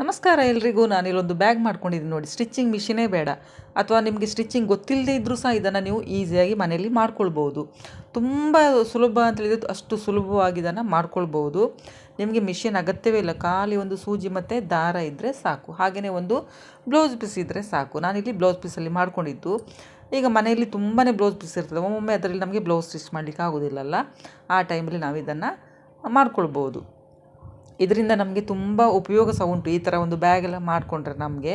ನಮಸ್ಕಾರ ಎಲ್ರಿಗೂ. ನಾನಿಲ್ಲೊಂದು ಬ್ಯಾಗ್ ಮಾಡ್ಕೊಂಡಿದ್ದೀನಿ ನೋಡಿ. ಸ್ಟಿಚ್ಚಿಂಗ್ ಮಿಷಿನೇ ಬೇಡ. ಅಥವಾ ನಿಮಗೆ ಸ್ಟಿಚ್ಚಿಂಗ್ ಗೊತ್ತಿಲ್ಲದೇ ಇದ್ದರೂ ಸಹ ಇದನ್ನು ನೀವು ಈಸಿಯಾಗಿ ಮನೆಯಲ್ಲಿ ಮಾಡ್ಕೊಳ್ಬೋದು. ತುಂಬ ಸುಲಭ ಅಂತ ಹೇಳಿದ್ರೆ ಅಷ್ಟು ಸುಲಭವಾಗಿ ಇದನ್ನು ಮಾಡ್ಕೊಳ್ಬೋದು. ನಿಮಗೆ ಮಿಷಿನ್ ಅಗತ್ಯವೇ ಇಲ್ಲ. ಖಾಲಿ ಒಂದು ಸೂಜಿ ಮತ್ತು ದಾರ ಇದ್ದರೆ ಸಾಕು. ಹಾಗೆಯೇ ಒಂದು ಬ್ಲೌಸ್ ಪೀಸ್ ಇದ್ದರೆ ಸಾಕು. ನಾನಿಲ್ಲಿ ಬ್ಲೌಸ್ ಪೀಸಲ್ಲಿ ಮಾಡ್ಕೊಂಡಿದ್ದು. ಈಗ ಮನೆಯಲ್ಲಿ ತುಂಬಾ ಬ್ಲೌಸ್ ಪೀಸ್ ಇರ್ತದೆ. ಒಮ್ಮೊಮ್ಮೆ ಅದರಲ್ಲಿ ನಮಗೆ ಬ್ಲೌಸ್ ಸ್ಟಿಚ್ ಮಾಡಲಿಕ್ಕೆ ಆಗೋದಿಲ್ಲಲ್ಲ. ಆ ಟೈಮಲ್ಲಿ ನಾವು ಇದನ್ನು ಮಾಡ್ಕೊಳ್ಬೋದು. ಇದರಿಂದ ನಮಗೆ ತುಂಬ ಉಪಯೋಗ ಸಹ ಉಂಟು. ಈ ಥರ ಒಂದು ಬ್ಯಾಗ್ ಎಲ್ಲ ಮಾಡಿಕೊಂಡ್ರೆ ನಮಗೆ.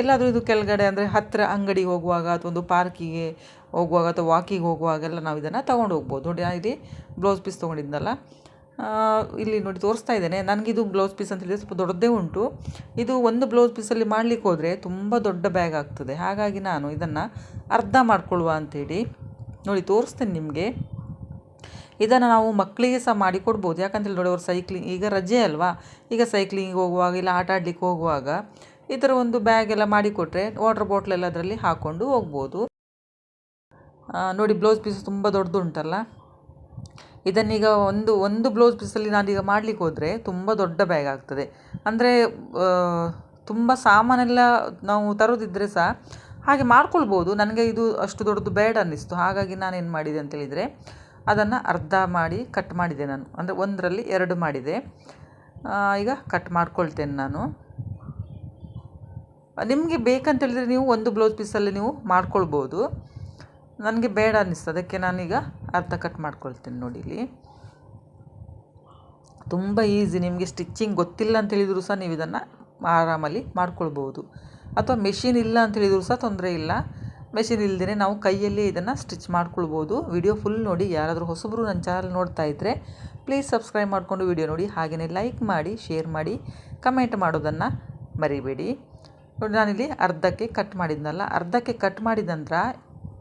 ಎಲ್ಲಾದರೂ ಇದು ಕೆಳಗಡೆ ಅಂದರೆ ಹತ್ತಿರ ಅಂಗಡಿಗೆ ಹೋಗುವಾಗ ಅಥವಾ ಒಂದು ಪಾರ್ಕಿಗೆ ಹೋಗುವಾಗ ಅಥವಾ ವಾಕಿಗೆ ಹೋಗುವಾಗೆಲ್ಲ ನಾವು ಇದನ್ನು ತೊಗೊಂಡು ಹೋಗ್ಬೋದು. ನೋಡಿ ಇಲ್ಲಿ ಬ್ಲೌಸ್ ಪೀಸ್ ತೊಗೊಂಡಿದ್ನಲ್ಲ ಇಲ್ಲಿ ನೋಡಿ ತೋರಿಸ್ತಾ ಇದ್ದೇನೆ. ನನಗಿದು ಬ್ಲೌಸ್ ಪೀಸ್ ಅಂತ ಹೇಳಿದರೆ ಸ್ವಲ್ಪ ದೊಡ್ಡದೇ ಉಂಟು. ಇದು ಒಂದು ಬ್ಲೌಸ್ ಪೀಸಲ್ಲಿ ಮಾಡಲಿಕ್ಕೆ ಹೋದರೆ ತುಂಬ ದೊಡ್ಡ ಬ್ಯಾಗ್ ಆಗ್ತದೆ. ಹಾಗಾಗಿ ನಾನು ಇದನ್ನು ಅರ್ಧ ಮಾಡಿಕೊಳ್ಳುವ ಅಂಥೇಳಿ ನೋಡಿ ತೋರಿಸ್ತೇನೆ ನಿಮಗೆ. ಇದನ್ನು ನಾವು ಮಕ್ಕಳಿಗೆ ಸಹ ಮಾಡಿ ಕೊಡ್ಬೋದು. ಯಾಕಂತೇಳಿ ನೋಡಿ ಅವ್ರು ಸೈಕ್ಲಿಂಗ್ ಈಗ ರಜೆ ಅಲ್ವಾ? ಈಗ ಸೈಕ್ಲಿಂಗ್ ಹೋಗುವಾಗ ಇಲ್ಲ ಆಟ ಆಡಲಿಕ್ಕೆ ಹೋಗುವಾಗ ಈ ಥರ ಒಂದು ಬ್ಯಾಗ್ ಎಲ್ಲ ಮಾಡಿಕೊಟ್ರೆ ವಾಟರ್ ಬಾಟ್ಲೆಲ್ಲ ಅದರಲ್ಲಿ ಹಾಕ್ಕೊಂಡು ಹೋಗ್ಬೋದು. ನೋಡಿ ಬ್ಲೌಸ್ ಪೀಸ್ ತುಂಬ ದೊಡ್ಡದುಂಟಲ್ಲ? ಇದನ್ನೀಗ ಒಂದು ಒಂದು ಬ್ಲೌಸ್ ಪೀಸಲ್ಲಿ ನಾನೀಗ ಮಾಡಲಿಕ್ಕೆ ಹೋದರೆ ತುಂಬ ದೊಡ್ಡ ಬ್ಯಾಗ್ ಆಗ್ತದೆ. ಅಂದರೆ ತುಂಬ ಸಾಮಾನೆಲ್ಲ ನಾವು ತರೋದಿದ್ದರೆ ಸಹ ಹಾಗೆ ಮಾಡ್ಕೊಳ್ಬೋದು. ನನಗೆ ಇದು ಅಷ್ಟು ದೊಡ್ಡದು ಬೇಡ ಅನ್ನಿಸ್ತು. ಹಾಗಾಗಿ ನಾನೇನು ಮಾಡಿದೆ ಅಂತೇಳಿದರೆ ಅದನ್ನು ಅರ್ಧ ಮಾಡಿ ಕಟ್ ಮಾಡಿದೆ ನಾನು. ಅಂದರೆ ಒಂದರಲ್ಲಿ ಎರಡು ಮಾಡಿದೆ. ಈಗ ಕಟ್ ಮಾಡ್ಕೊಳ್ತೇನೆ ನಾನು. ನಿಮಗೆ ಬೇಕಂತೇಳಿದರೆ ನೀವು ಒಂದು ಬ್ಲೌಸ್ ಪೀಸಲ್ಲಿ ನೀವು ಮಾಡ್ಕೊಳ್ಬೋದು. ನನಗೆ ಬೇಡ ಅನ್ನಿಸ್ತು ಅದಕ್ಕೆ ನಾನೀಗ ಅರ್ಧ ಕಟ್ ಮಾಡ್ಕೊಳ್ತೇನೆ ನೋಡಿ ಇಲ್ಲಿ. ತುಂಬ ಈಸಿ. ನಿಮಗೆ ಸ್ಟಿಚ್ಚಿಂಗ್ ಗೊತ್ತಿಲ್ಲ ಅಂತ ಹೇಳಿದರೂ ಸಹ ನೀವು ಇದನ್ನು ಆರಾಮಲ್ಲಿ ಮಾಡ್ಕೊಳ್ಬೋದು. ಅಥವಾ ಮೆಷಿನ್ ಇಲ್ಲ ಅಂತ ಹೇಳಿದರೂ ಸಹ ತೊಂದರೆ ಇಲ್ಲ. ಮೆಷಿನ್ ಇಲ್ಲದೇ ನಾವು ಕೈಯಲ್ಲಿ ಇದನ್ನು ಸ್ಟಿಚ್ ಮಾಡ್ಕೊಳ್ಬೋದು. ವಿಡಿಯೋ ಫುಲ್ ನೋಡಿ ಯಾರಾದರೂ ಹೊಸಬರು ನನ್ನ ಚಾನಲ್ ನೋಡ್ತಾ ಇದ್ದರೆ ಪ್ಲೀಸ್ ಸಬ್ಸ್ಕ್ರೈಬ್ ಮಾಡಿಕೊಂಡು ವಿಡಿಯೋ ನೋಡಿ. ಹಾಗೆಯೇ ಲೈಕ್ ಮಾಡಿ ಶೇರ್ ಮಾಡಿ ಕಮೆಂಟ್ ಮಾಡೋದನ್ನು ಮರಿಬೇಡಿ. ನೋಡಿ ನಾನಿಲ್ಲಿ ಅರ್ಧಕ್ಕೆ ಕಟ್ ಮಾಡಿದ್ನಲ್ಲ, ಅರ್ಧಕ್ಕೆ ಕಟ್ ಮಾಡಿದ ನಂತರ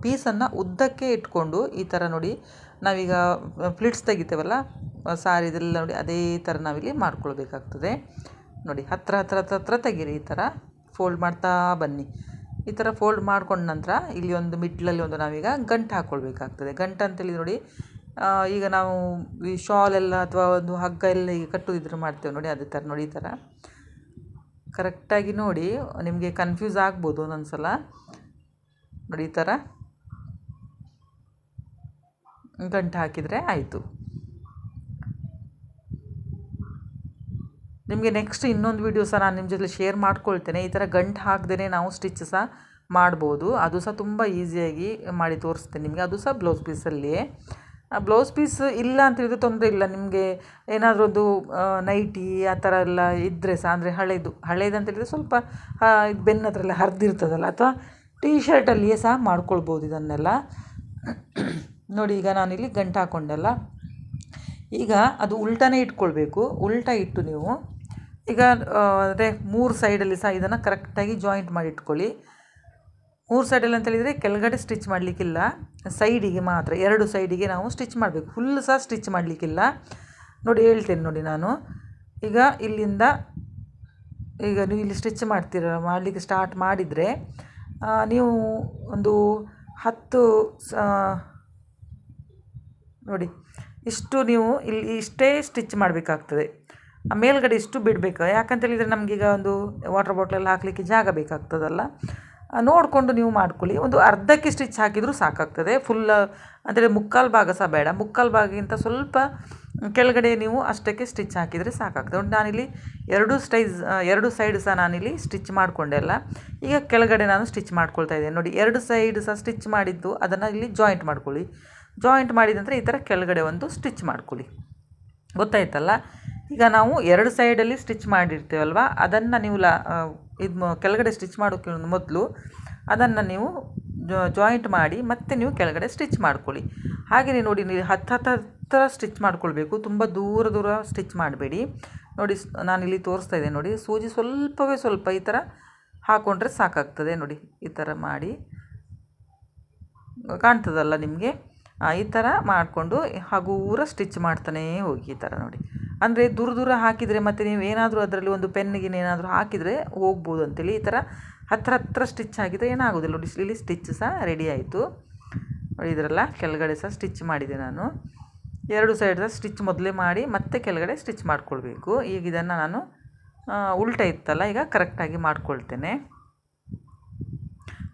ಪೀಸನ್ನು ಉದ್ದಕ್ಕೆ ಇಟ್ಕೊಂಡು ಈ ಥರ ನೋಡಿ ನಾವೀಗ ಫ್ಲಿಟ್ಸ್ ತೆಗಿತೇವಲ್ಲ ಸಾರಿ ಇದೆಲ್ಲ ನೋಡಿ ಅದೇ ಥರ ನಾವಿಲ್ಲಿ ಮಾಡ್ಕೊಳ್ಬೇಕಾಗ್ತದೆ. ನೋಡಿ ಹತ್ತಿರ ಹತ್ರ ಹತ್ರ ಹತ್ರ ತೆಗೀರಿ ಈ ಥರ ಫೋಲ್ಡ್ ಮಾಡ್ತಾ ಬನ್ನಿ. ಈ ಥರ ಫೋಲ್ಡ್ ಮಾಡ್ಕೊಂಡ ನಂತರ ಇಲ್ಲಿ ಒಂದು ಮಿಡ್ಲಲ್ಲಿ ಒಂದು ನಾವೀಗ ಗಂಟು ಹಾಕ್ಕೊಳ್ಬೇಕಾಗ್ತದೆ ಗಂಟು ಅಂತೇಳಿ ನೋಡಿ ಈಗ ನಾವು ಈ ಶಾಲ್ ಎಲ್ಲ ಅಥವಾ ಒಂದು ಹಗ್ಗ ಎಲ್ಲ ಈಗ ಕಟ್ಟೋದಿದ್ರೆ ಮಾಡ್ತೇವೆ ನೋಡಿ, ಅದೇ ಥರ ನೋಡಿ ಈ ಥರ. ಕರೆಕ್ಟಾಗಿ ನೋಡಿ, ನಿಮಗೆ ಕನ್ಫ್ಯೂಸ್ ಆಗ್ಬೋದು ಒಂದೊಂದು ಸಲ ನೋಡಿ ಈ ಥರ. ಗಂಟು ಹಾಕಿದರೆ ಆಯಿತು. ನಿಮಗೆ ನೆಕ್ಸ್ಟ್ ಇನ್ನೊಂದು ವೀಡಿಯೋ ಸಹ ನಾನು ನಿಮ್ಮ ಜೊತೆ ಶೇರ್ ಮಾಡ್ಕೊಳ್ತೇನೆ. ಈ ಥರ ಗಂಟು ಹಾಕ್ದೇ ನಾವು ಸ್ಟಿಚ್ ಸಹ ಮಾಡ್ಬೋದು. ಅದು ಸಹ ತುಂಬ ಈಸಿಯಾಗಿ ಮಾಡಿ ತೋರಿಸ್ತೇನೆ ನಿಮಗೆ. ಅದು ಸಹ ಬ್ಲೌಸ್ ಪೀಸಲ್ಲಿಯೇ ಬ್ಲೌಸ್ ಪೀಸ್ ಇಲ್ಲ ಅಂತ ಹೇಳಿದ್ರೆ ತೊಂದರೆ ಇಲ್ಲ. ನಿಮಗೆ ಏನಾದರೂ ಒಂದು ನೈಟಿ ಆ ಥರ ಎಲ್ಲ ಇದ್ದರೆ ಸಹ, ಅಂದರೆ ಹಳೇದು ಹಳೇದು ಅಂತ ಹೇಳಿದರೆ ಸ್ವಲ್ಪ ಇದು ಬೆನ್ನ ಹತ್ರ ಎಲ್ಲ ಹರಿದಿರ್ತದಲ್ಲ, ಅಥವಾ ಟೀ ಶರ್ಟಲ್ಲಿಯೇ ಸಹ ಮಾಡ್ಕೊಳ್ಬೋದು ಇದನ್ನೆಲ್ಲ. ನೋಡಿ, ಈಗ ನಾನಿಲ್ಲಿ ಗಂಟು ಹಾಕ್ಕೊಂಡಲ್ಲ ಈಗ ಅದು ಉಲ್ಟಾನೇ ಇಟ್ಕೊಳ್ಬೇಕು. ಉಲ್ಟಾ ಇಟ್ಟು ನೀವು ಈಗ ಅಂದರೆ ಮೂರು ಸೈಡಲ್ಲಿ ಸಹ ಇದನ್ನು ಕರೆಕ್ಟಾಗಿ ಜಾಯಿಂಟ್ ಮಾಡಿ ಇಟ್ಕೊಳ್ಳಿ ಮೂರು ಸೈಡಲ್ಲಿ ಅಂತ ಹೇಳಿದರೆ ಕೆಳಗಡೆ ಸ್ಟಿಚ್ ಮಾಡಲಿಕ್ಕಿಲ್ಲ. ಸೈಡಿಗೆ ಮಾತ್ರ, ಎರಡು ಸೈಡಿಗೆ ನಾವು ಸ್ಟಿಚ್ ಮಾಡಬೇಕು. ಫುಲ್ ಸಹ ಸ್ಟಿಚ್ ಮಾಡಲಿಕ್ಕಿಲ್ಲ. ನೋಡಿ, ಹೇಳ್ತೇನೆ ನೋಡಿ ನಾನು. ಈಗ ಇಲ್ಲಿಂದ, ಈಗ ನೀವು ಇಲ್ಲಿ ಸ್ಟಿಚ್ ಮಾಡ್ತೀರ, ಮಾಡಲಿಕ್ಕೆ ಸ್ಟಾರ್ಟ್ ಮಾಡಿದರೆ ನೀವು ಒಂದು ಹತ್ತು ನೋಡಿ, ಇಷ್ಟು ನೀವು ಇಲ್ಲಿ ಇಷ್ಟೇ ಸ್ಟಿಚ್ ಮಾಡಬೇಕಾಗ್ತದೆ. ಮೇಲ್ಗಡೆ ಇಷ್ಟು ಬಿಡಬೇಕು. ಯಾಕಂತೇಳಿದರೆ ನಮಗೀಗ ಒಂದು ವಾಟರ್ ಬಾಟ್ಲೆಲ್ಲ ಹಾಕಲಿಕ್ಕೆ ಜಾಗ ಬೇಕಾಗ್ತದಲ್ಲ. ನೋಡಿಕೊಂಡು ನೀವು ಮಾಡ್ಕೊಳ್ಳಿ. ಒಂದು ಅರ್ಧಕ್ಕೆ ಸ್ಟಿಚ್ ಹಾಕಿದರೂ ಸಾಕಾಗ್ತದೆ. ಫುಲ್ ಅಂದರೆ ಮುಕ್ಕಾಲು ಭಾಗ ಸಹ ಬೇಡ. ಮುಕ್ಕಾಲು ಭಾಗಕ್ಕಿಂತ ಸ್ವಲ್ಪ ಕೆಳಗಡೆ ನೀವು ಅಷ್ಟಕ್ಕೆ ಸ್ಟಿಚ್ ಹಾಕಿದರೆ ಸಾಕಾಗ್ತದೆ. ಒಂದು ನಾನಿಲ್ಲಿ ಎರಡು ಸ್ಟೈಸ್ ಎರಡು ಸೈಡ್ ಸಹ ನಾನಿಲ್ಲಿ ಸ್ಟಿಚ್ ಮಾಡಿಕೊಂಡೆಲ್ಲ ಈಗ ಕೆಳಗಡೆ ನಾನು ಸ್ಟಿಚ್ ಮಾಡ್ಕೊಳ್ತಾ ಇದ್ದೇನೆ. ನೋಡಿ, ಎರಡು ಸೈಡ್ ಸಹ ಸ್ಟಿಚ್ ಮಾಡಿದ್ದು, ಅದನ್ನು ಇಲ್ಲಿ ಜಾಯಿಂಟ್ ಮಾಡ್ಕೊಳ್ಳಿ. ಜಾಯಿಂಟ್ ಮಾಡಿದ ಈ ಥರ ಕೆಳಗಡೆ ಒಂದು ಸ್ಟಿಚ್ ಮಾಡ್ಕೊಳ್ಳಿ. ಗೊತ್ತಾಯ್ತಲ್ಲ? ಈಗ ನಾವು ಎರಡು ಸೈಡಲ್ಲಿ ಸ್ಟಿಚ್ ಮಾಡಿರ್ತೇವಲ್ವ? ಅದನ್ನು ನೀವು ಲ ಇದು ಕೆಳಗಡೆ ಸ್ಟಿಚ್ ಮಾಡೋಕ್ಕೆ ಮೊದಲು ಅದನ್ನು ನೀವು ಜಾಯಿಂಟ್ ಮಾಡಿ ಮತ್ತೆ ನೀವು ಕೆಳಗಡೆ ಸ್ಟಿಚ್ ಮಾಡ್ಕೊಳ್ಳಿ. ಹಾಗೆಯೇ ನೋಡಿ, ನೀವು ಹತ್ತು ಹತ್ತು ಹತ್ತಿರ ಸ್ಟಿಚ್ ಮಾಡ್ಕೊಳ್ಬೇಕು. ತುಂಬ ದೂರ ದೂರ ಸ್ಟಿಚ್ ಮಾಡಬೇಡಿ. ನೋಡಿ ನಾನು ಇಲ್ಲಿ ತೋರಿಸ್ತಾ ಇದ್ದೇನೆ ನೋಡಿ, ಸೂಜಿ ಸ್ವಲ್ಪವೇ ಸ್ವಲ್ಪ ಈ ಥರ ಹಾಕ್ಕೊಂಡ್ರೆ ಸಾಕಾಗ್ತದೆ ನೋಡಿ, ಈ ಥರ ಮಾಡಿ. ಕಾಣ್ತದಲ್ಲ ನಿಮಗೆ? ಈ ಥರ ಮಾಡಿಕೊಂಡು ಹಗೂರ ಸ್ಟಿಚ್ ಮಾಡ್ತಾನೇ ಹೋಗಿ ಈ ಥರ ನೋಡಿ. ಅಂದರೆ ದೂರ ದೂರ ಹಾಕಿದರೆ ಮತ್ತು ನೀವು ಏನಾದರೂ ಅದರಲ್ಲಿ ಒಂದು ಪೆನ್ನಿಗೆ ಏನಾದರೂ ಹಾಕಿದರೆ ಹೋಗ್ಬೋದು ಅಂತೇಳಿ ಈ ಥರ ಹತ್ರ ಹತ್ರ ಸ್ಟಿಚ್ ಹಾಕಿದರೆ ಏನಾಗೋದಿಲ್ಲ. ನೋಡಿ, ಇಲ್ಲಿ ಸ್ಟಿಚ್ ಸಹ ರೆಡಿ ಆಯಿತು. ನೋಡಿ, ಇದರಲ್ಲ ಕೆಳಗಡೆ ಸಹ ಸ್ಟಿಚ್ ಮಾಡಿದೆ ನಾನು. ಎರಡು ಸೈಡ್ ಸ್ಟಿಚ್ ಮೊದಲೇ ಮಾಡಿ ಮತ್ತೆ ಕೆಳಗಡೆ ಸ್ಟಿಚ್ ಮಾಡ್ಕೊಳ್ಬೇಕು. ಈಗ ಇದನ್ನು ನಾನು ಉಲ್ಟ ಇತ್ತಲ್ಲ, ಈಗ ಕರೆಕ್ಟಾಗಿ ಮಾಡ್ಕೊಳ್ತೇನೆ.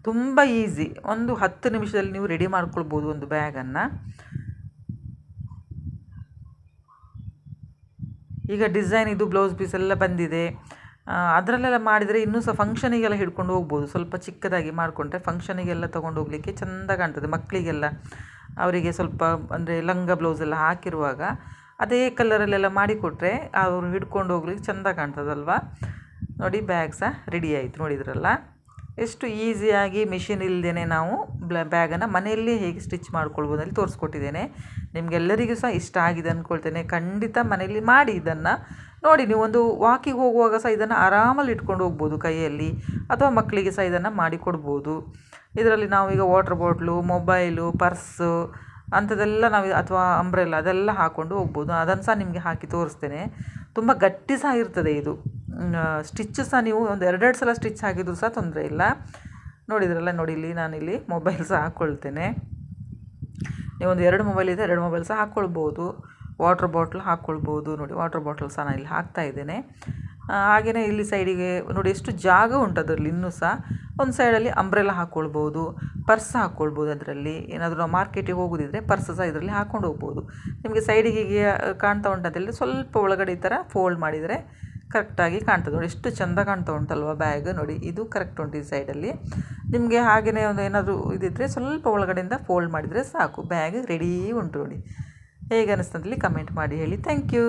ತುಂಬ ಈಸಿ ಒಂದು ಹತ್ತು ನಿಮಿಷದಲ್ಲಿ ನೀವು ರೆಡಿ ಮಾಡ್ಕೊಳ್ಬೋದು ಒಂದು ಬ್ಯಾಗನ್ನು ಈಗ ಡಿಸೈನ್ ಇದು ಬ್ಲೌಸ್ ಪೀಸ್ ಎಲ್ಲ ಬಂದಿದೆ. ಅದರಲ್ಲೆಲ್ಲ ಮಾಡಿದರೆ ಇನ್ನೂ ಸಹ ಫಂಕ್ಷನಿಗೆಲ್ಲ ಹಿಡ್ಕೊಂಡು ಹೋಗ್ಬೋದು. ಸ್ವಲ್ಪ ಚಿಕ್ಕದಾಗಿ ಮಾಡಿಕೊಂಡ್ರೆ ಫಂಕ್ಷನಿಗೆಲ್ಲ ತೊಗೊಂಡು ಹೋಗಲಿಕ್ಕೆ ಚೆಂದ ಕಾಣ್ತದೆ ಮಕ್ಕಳಿಗೆಲ್ಲ ಅವರಿಗೆ ಸ್ವಲ್ಪ ಅಂದರೆ ಲಂಗ ಬ್ಲೌಸ್ ಎಲ್ಲ ಹಾಕಿರುವಾಗ ಅದೇ ಕಲರಲ್ಲೆಲ್ಲ ಮಾಡಿಕೊಟ್ರೆ ಅವರು ಹಿಡ್ಕೊಂಡು ಹೋಗ್ಲಿಕ್ಕೆ ಚೆಂದ ಕಾಣ್ತದಲ್ವ? ನೋಡಿ ಬ್ಯಾಗ್ ಸಹ ರೆಡಿ ಆಯಿತು ನೋಡಿದ್ರಲ್ಲ. ಎಷ್ಟು ಈಸಿಯಾಗಿ ಮಿಷಿನ್ ಇಲ್ಲದೇ ನಾವು ಬ್ಲ, ಬ್ಯಾಗನ್ನು ಮನೆಯಲ್ಲೇ ಹೇಗೆ ಸ್ಟಿಚ್ ಮಾಡ್ಕೊಳ್ಬೋದು ಅಲ್ಲಿ ತೋರಿಸ್ಕೊಟ್ಟಿದ್ದೇನೆ. ನಿಮಗೆಲ್ಲರಿಗೂ ಸಹ ಇಷ್ಟ ಆಗಿದೆ ಅಂದ್ಕೊಳ್ತೇನೆ ಖಂಡಿತ ಮನೆಯಲ್ಲಿ ಮಾಡಿ ಇದನ್ನು. ನೋಡಿ ನೀವು ಒಂದು ವಾಕಿಗೆ ಹೋಗುವಾಗ ಸಹ ಇದನ್ನು ಆರಾಮಲ್ಲಿ ಇಟ್ಕೊಂಡು ಹೋಗ್ಬೋದು ಕೈಯಲ್ಲಿ. ಅಥವಾ ಮಕ್ಕಳಿಗೆ ಸಹ ಇದನ್ನು ಮಾಡಿಕೊಡ್ಬೋದು ಇದರಲ್ಲಿ ಇದರಲ್ಲಿ ಈಗ ವಾಟ್ರ್ ಬಾಟ್ಲು ಮೊಬೈಲು ಪರ್ಸು ಅಂಥದ್ದೆಲ್ಲ ನಾವು ಅಥವಾ ಅಂಬ್ರೆಲ್ಲ ಅದೆಲ್ಲ ಹಾಕ್ಕೊಂಡು ಹೋಗ್ಬೋದು. ಅದನ್ನು ಸಹ ನಿಮಗೆ ಹಾಕಿ ತೋರಿಸ್ತೇನೆ. ತುಂಬ ಗಟ್ಟಿ ಸಹ ಇರ್ತದೆ ಇದು. ಸ್ಟಿಚ್ಚು ಸಹ ನೀವು ಒಂದು ಎರಡೆರಡು ಸಲ ಸ್ಟಿಚ್ ಹಾಕಿದರೂ ಸಹ ತೊಂದರೆ ಇಲ್ಲ. ನೋಡಿದ್ರಲ್ಲ ನೋಡಿ, ಇಲ್ಲಿ ನಾನಿಲ್ಲಿ ಮೊಬೈಲ್ ಸಹ ಹಾಕ್ಕೊಳ್ತೇನೆ ನೀವೊಂದು ಎರಡು ಮೊಬೈಲ್ ಇದೆ ಎರಡು ಮೊಬೈಲ್ ಸಹ ಹಾಕ್ಕೊಳ್ಬೋದು ವಾಟ್ರ್ ಬಾಟ್ಲ್ ಹಾಕ್ಕೊಳ್ಬೋದು ನೋಡಿ ವಾಟ್ರ್ ಬಾಟ್ಲ್ ಸಹ ನಾನು ಇಲ್ಲಿ ಹಾಕ್ತಾ ಇದ್ದೇನೆ. ಹಾಗೆಯೇ ಇಲ್ಲಿ ಸೈಡಿಗೆ ನೋಡಿ ಎಷ್ಟು ಜಾಗ ಉಂಟು ಅದರಲ್ಲಿ ಇನ್ನೂ ಸಹ ಒಂದು ಸೈಡಲ್ಲಿ ಅಂಬ್ರೆಲ್ಲ ಹಾಕ್ಕೊಳ್ಬೋದು ಪರ್ಸ್ ಹಾಕ್ಕೊಳ್ಬೋದು ಅದರಲ್ಲಿ. ಏನಾದರೂ ನಾವು ಮಾರ್ಕೆಟಿಗೆ ಹೋಗೋದಿದ್ರೆ ಪರ್ಸ್ ಸಹ ಇದರಲ್ಲಿ ಹಾಕ್ಕೊಂಡು ಹೋಗ್ಬೋದು. ನಿಮಗೆ ಸೈಡಿಗೆ ಹೀಗೆ ಕಾಣ್ತಾ ಅಂತೇಳಿ ಸ್ವಲ್ಪ ಒಳಗಡೆ ಈ ಥರ ಫೋಲ್ಡ್ ಮಾಡಿದರೆ ಕರೆಕ್ಟಾಗಿ ಕಾಣ್ತದೆ. ನೋಡಿ, ಎಷ್ಟು ಚಂದ ಕಾಣ್ತಾ ಉಂಟಲ್ವ ಬ್ಯಾಗ್ ನೋಡಿ, ಇದು ಕರೆಕ್ಟ್ ಉಂಟು ಈ ಸೈಡಲ್ಲಿ ನಿಮಗೆ ಹಾಗೆಯೇ ಒಂದು ಏನಾದರೂ ಇದಿದ್ದರೆ ಸ್ವಲ್ಪ ಒಳಗಡೆಯಿಂದ ಫೋಲ್ಡ್ ಮಾಡಿದರೆ ಸಾಕು. ಬ್ಯಾಗ್ ರೆಡಿ ಉಂಟು ನೋಡಿ. ಹೇಗೆ ಅನ್ನಿಸ್ತಂತೇಳಿ ಕಮೆಂಟ್ ಮಾಡಿ ಹೇಳಿ. Thank you